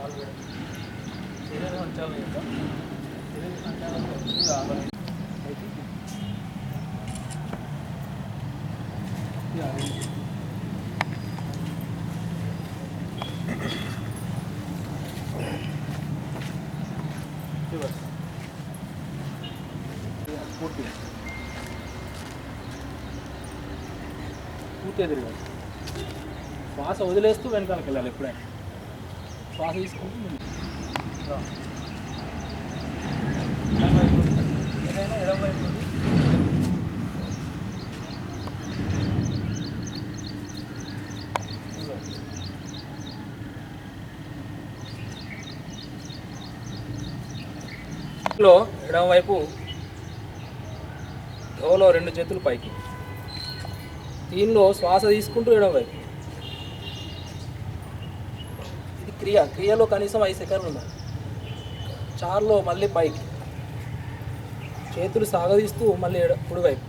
ఆరు పూర్తి పూర్తిగా శ్వాస వదిలేస్తూ వెనకాలకి వెళ్ళాలి ఎప్పుడైనా. శ్వాస తీసుకుంటూ ఏదైనా లో ఎడమ వైపు రెండు చేతులు పైకి. దీనిలో శ్వాస తీసుకుంటూ ఎడమ వైపు ఇది క్రియ క్రియలో కనీసం ఐదు సెకండ్లు ఉన్నాయి చార్లో మళ్ళీ పైకి. చేతులు సాగదీస్తూ మళ్ళీ కుడివైపు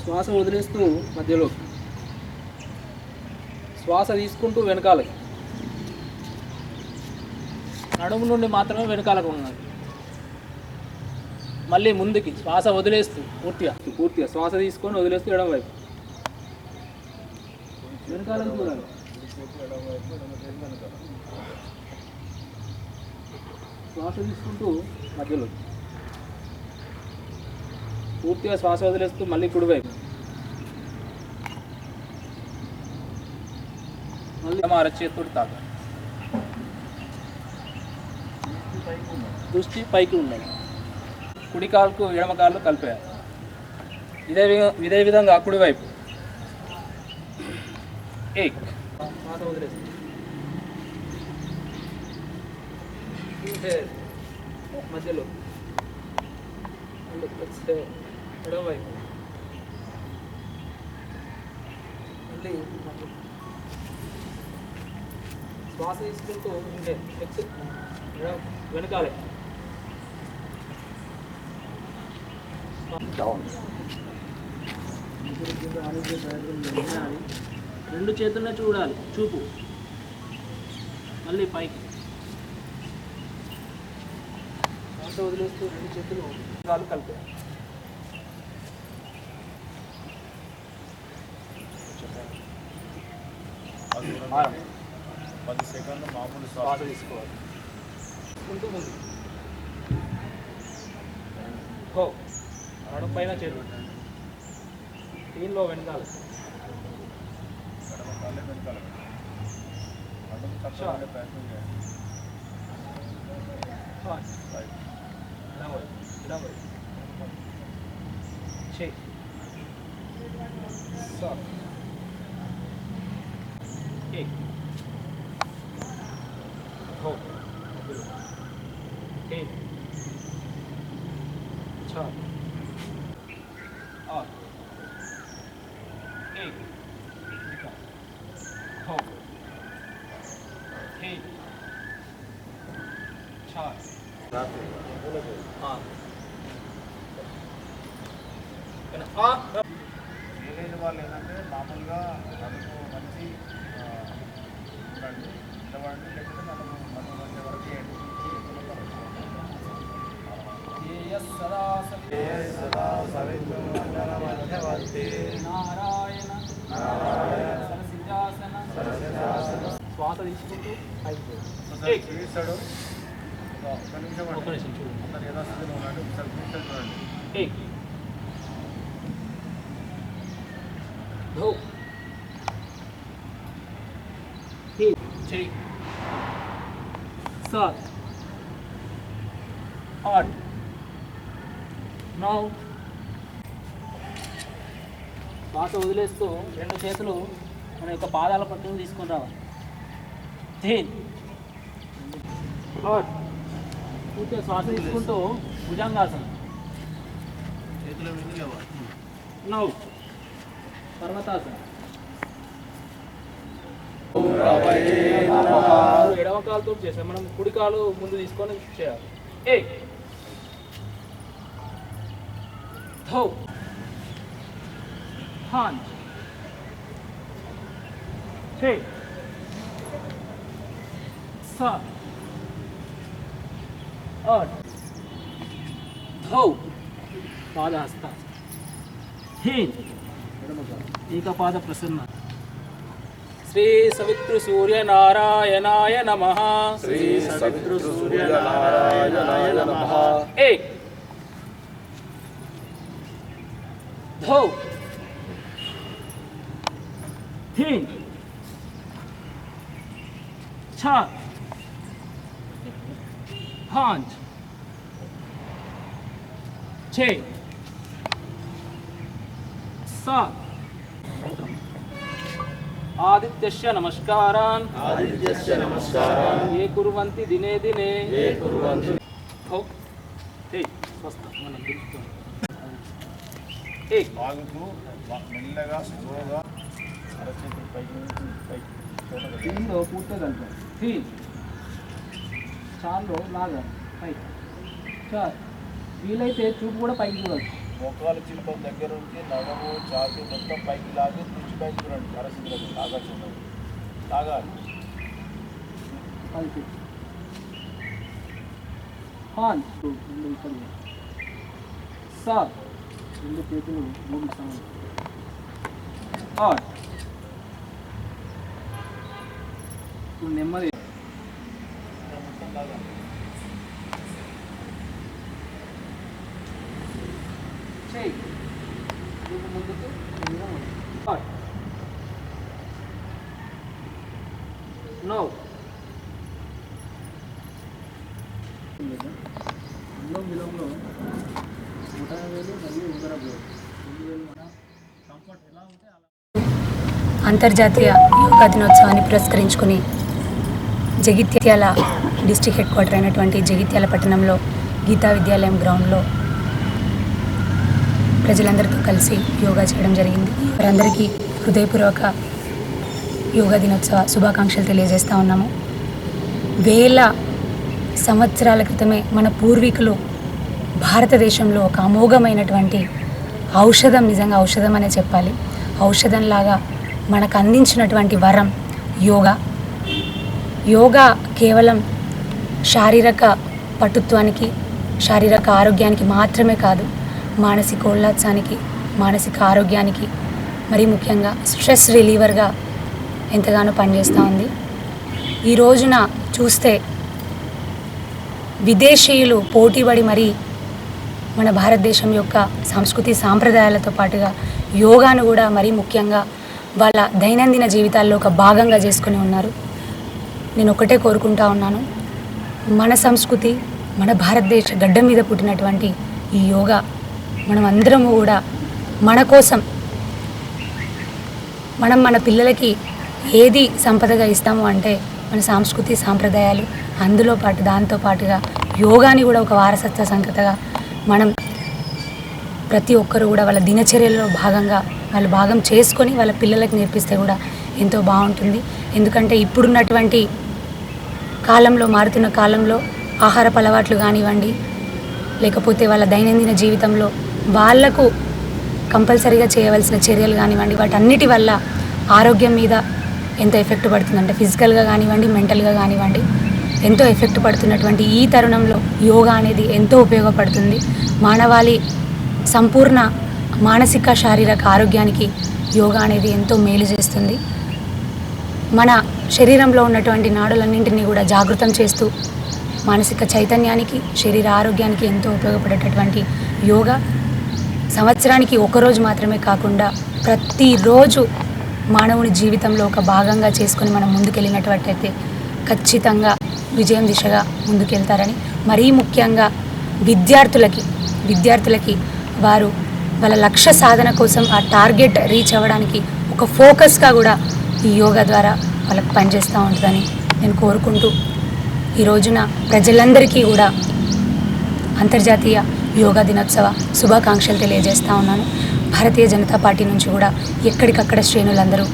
శ్వాస వదిలేస్తూ మధ్యలో. శ్వాస తీసుకుంటూ వెనకాలకి. నడుము నుండి మాత్రమే వెనకాలకు ఉన్నది మళ్ళీ ముందుకి శ్వాస వదిలేస్తూ పూర్తిగా. పూర్తిగా శ్వాస తీసుకొని వదిలేస్తూ ఎడమవైపు వెనకాలకు చూడాలి శ్వాస తీసుకుంటూ మధ్యలో పూర్తిగా శ్వాస వదిలేస్తూ మళ్ళీ కుడివైపు. మళ్ళీ మా అరచేతుడు తాక దృష్టి పైకి ఉండాలి కుడి కాలుకు ఎడమ కాళ్ళు కలిపేయాలి. ఇదే విధంగా ఇదే విధంగా కుడివైపు. ఏక్. వదిలేస్తుంది Inhale. మధ్యలో exhale. ఎడమవైపు మళ్ళీ. శ్వాస తీసుకుంటూ ఇంకే ఎక్స్ వెనకాలే రెండు చేతుల్లో చూడాలి. చూపు. మళ్ళీ పైకి. శ్వాస వదిలేస్తూ రెండు చేతులు కాలు కలిపారు పది సెకండ్లు మామూలు శ్వాస తీసుకోవాలి తీసుకుంటూ ముందు హో నడుం పైన చేరు. దీనిలో వెనకాల. ఎడమ వీలైన వాళ్ళు ఏంటంటే మామూలుగా మనకు మంచి ఉండండి పిల్లవాడిని లేకపోతే మనం మనం వచ్చే వరకు నారాయణ నారాయణ సరసిద్ధాసన సరసిద్ధాసన శ్వాస తీసుకుంటూ అయిపోయింది ఒక ఒక్క నిమిషం ఒక్క అండి నిమిషం చూడండి అందరు యథాస్థితిలో ఉన్నాడు ఒకసారి చూపిస్తాడు చూడండి एक दो तीन छः सात आठ నौ శ్వాస వదిలేస్తూ రెండు చేతులు మన యొక్క పాదాల పట్టును తీసుకొని రావాలి తీన్ ఆట్ పూర్తిగా శ్వాస తీసుకుంటూ భుజంగాసనం. నౌ. పర్వతాసనం. ఎడవ కాలుతో చేసాం. మనం కుడి కాలు ముందు తీసుకొని చేయాలి. ఏ. థౌ. హాన్. సా. और पाद हस्ता हीन एक पाद प्रसन्न। श्री सवित्र सूर्य नारायणाय नमः। श्री सवित्र सूर्य नारायणाय नमः। एक धौ। तीन छः પાંચ છે સાત ఆదిత్యస్య నమస్కారాన్ ఆదిత్యస్య నమస్కారాన్ ఏ కురువంతి దినే దినే ఏ కురువంతి ఓ ఏ స్వస్త మనం పిలుస్తాం ఏ ఆగుతూ మెల్లగా స్లోగా అరచేతులు పైకి పైకి టీ పూర్తిగా టీ చాల్లో లాగా. పైకి. చాలు. వీలైతే చూపు కూడా పైకి చూడచ్చు మోకాలు చిలుకల దగ్గర నుంచి నగము చాకు మొత్తం పైకి లాగి నుంచి పైకి చూడండి. అరచేతులకు లాగచ్చు లాగాలి. పైకి. రెండు ఇక్కడ సాత్ రెండు చేతులు మూడు సమానం. ఆట్ ఇప్పుడు నెమ్మది. చేయి ముందుకు నో నూట వేలు మరియు ఉదర అంతర్జాతీయ యోగా దినోత్సవాన్ని పురస్కరించుకుని జగిత్యాల డిస్టిక్ హెడ్ క్వార్టర్ అయినటువంటి జగిత్యాల పట్టణంలో గీతా విద్యాలయం గ్రౌండ్లో ప్రజలందరితో కలిసి యోగా చేయడం జరిగింది. వారందరికీ హృదయపూర్వక యోగా దినోత్సవ శుభాకాంక్షలు తెలియజేస్తూ ఉన్నాము. వేల సంవత్సరాల క్రితమే మన పూర్వీకులు భారతదేశంలో ఒక అమోఘమైనటువంటి ఔషధం నిజంగా ఔషధం అనే చెప్పాలి. ఔషధంలాగా మనకు అందించినటువంటి వరం యోగా. యోగా కేవలం శారీరక పటుత్వానికి శారీరక ఆరోగ్యానికి మాత్రమే కాదు మానసిక ఉల్లాసానికి మానసిక ఆరోగ్యానికి మరీ ముఖ్యంగా స్ట్రెస్ రిలీవర్గా ఎంతగానో పనిచేస్తూ ఉంది. ఈ రోజున చూస్తే విదేశీయులు పోటీపడి మరీ మన భారతదేశం యొక్క సంస్కృతి సాంప్రదాయాలతో పాటుగా యోగాను కూడా మరీ ముఖ్యంగా వాళ్ళ దైనందిన జీవితాల్లో ఒక భాగంగా చేసుకుని ఉన్నారు. నేను ఒకటే కోరుకుంటా ఉన్నాను. మన సంస్కృతి మన భారతదేశ గడ్డ మీద పుట్టినటువంటి ఈ యోగా మనం అందరము కూడా మన కోసం మనం మన పిల్లలకి ఏది సంపదగా ఇస్తాము అంటే మన సంస్కృతి సాంప్రదాయాలు అందులో పాటు దాంతో పాటుగా యోగాని కూడా ఒక వారసత్వ సంగతగా మనం ప్రతి ఒక్కరు కూడా వాళ్ళ దినచర్యలో భాగంగా వాళ్ళు భాగం చేసుకొని వాళ్ళ పిల్లలకు నేర్పిస్తే కూడా ఎంతో బాగుంటుంది. ఎందుకంటే ఇప్పుడున్నటువంటి కాలంలో మారుతున్న కాలంలో ఆహారపు అలవాట్లు కానివ్వండి లేకపోతే వాళ్ళ దైనందిన జీవితంలో వాళ్ళకు కంపల్సరీగా చేయవలసిన చర్యలు కానివ్వండి వాటన్నిటి వల్ల ఆరోగ్యం మీద ఎంత ఎఫెక్ట్ పడుతుందంటే ఫిజికల్గా కానివ్వండి మెంటల్గా కానివ్వండి ఎంతో ఎఫెక్ట్ పడుతున్నటువంటి ఈ తరుణంలో యోగా అనేది ఎంతో ఉపయోగపడుతుంది. మానవాళి సంపూర్ణ మానసిక శారీరక ఆరోగ్యానికి యోగా అనేది ఎంతో మేలు చేస్తుంది. మన శరీరంలో ఉన్నటువంటి నాడులన్నింటినీ కూడా జాగృతం చేస్తూ మానసిక చైతన్యానికి శరీర ఆరోగ్యానికి ఎంతో ఉపయోగపడేటటువంటి యోగా సంవత్సరానికి ఒకరోజు మాత్రమే కాకుండా ప్రతిరోజు మానవుని జీవితంలో ఒక భాగంగా చేసుకొని మనం ముందుకెళ్ళినట్లయితే ఖచ్చితంగా విజయం దిశగా ముందుకెళ్తారని మరీ ముఖ్యంగా విద్యార్థులకి విద్యార్థులకి వారు వాళ్ళ లక్ష్య సాధన కోసం ఆ టార్గెట్ రీచ్ అవ్వడానికి ఒక ఫోకస్గా కూడా ఈ యోగా ద్వారా వాళ్ళకి పనిచేస్తూ ఉంటుందని నేను కోరుకుంటూ ఈ రోజున ప్రజలందరికీ కూడా అంతర్జాతీయ యోగా దినోత్సవ శుభాకాంక్షలు తెలియజేస్తూ ఉన్నాను. భారతీయ జనతా పార్టీ నుంచి కూడా ఎక్కడికక్కడ శ్రేణులందరూ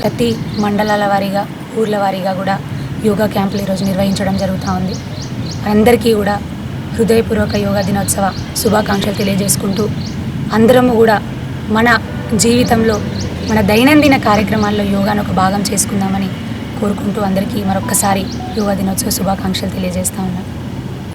ప్రతి మండలాల వారీగా ఊర్ల వారీగా కూడా యోగా క్యాంపులు ఈరోజు నిర్వహించడం జరుగుతూ ఉంది. అందరికీ కూడా హృదయపూర్వక యోగా దినోత్సవ శుభాకాంక్షలు తెలియజేసుకుంటూ అందరము కూడా మన జీవితంలో మన దైనందిన కార్యక్రమాల్లో యోగాను ఒక భాగం చేసుకుందామని కోరుకుంటూ అందరికీ మరొక్కసారి యోగా దినోత్సవ శుభాకాంక్షలు తెలియజేస్తా ఉన్నాను.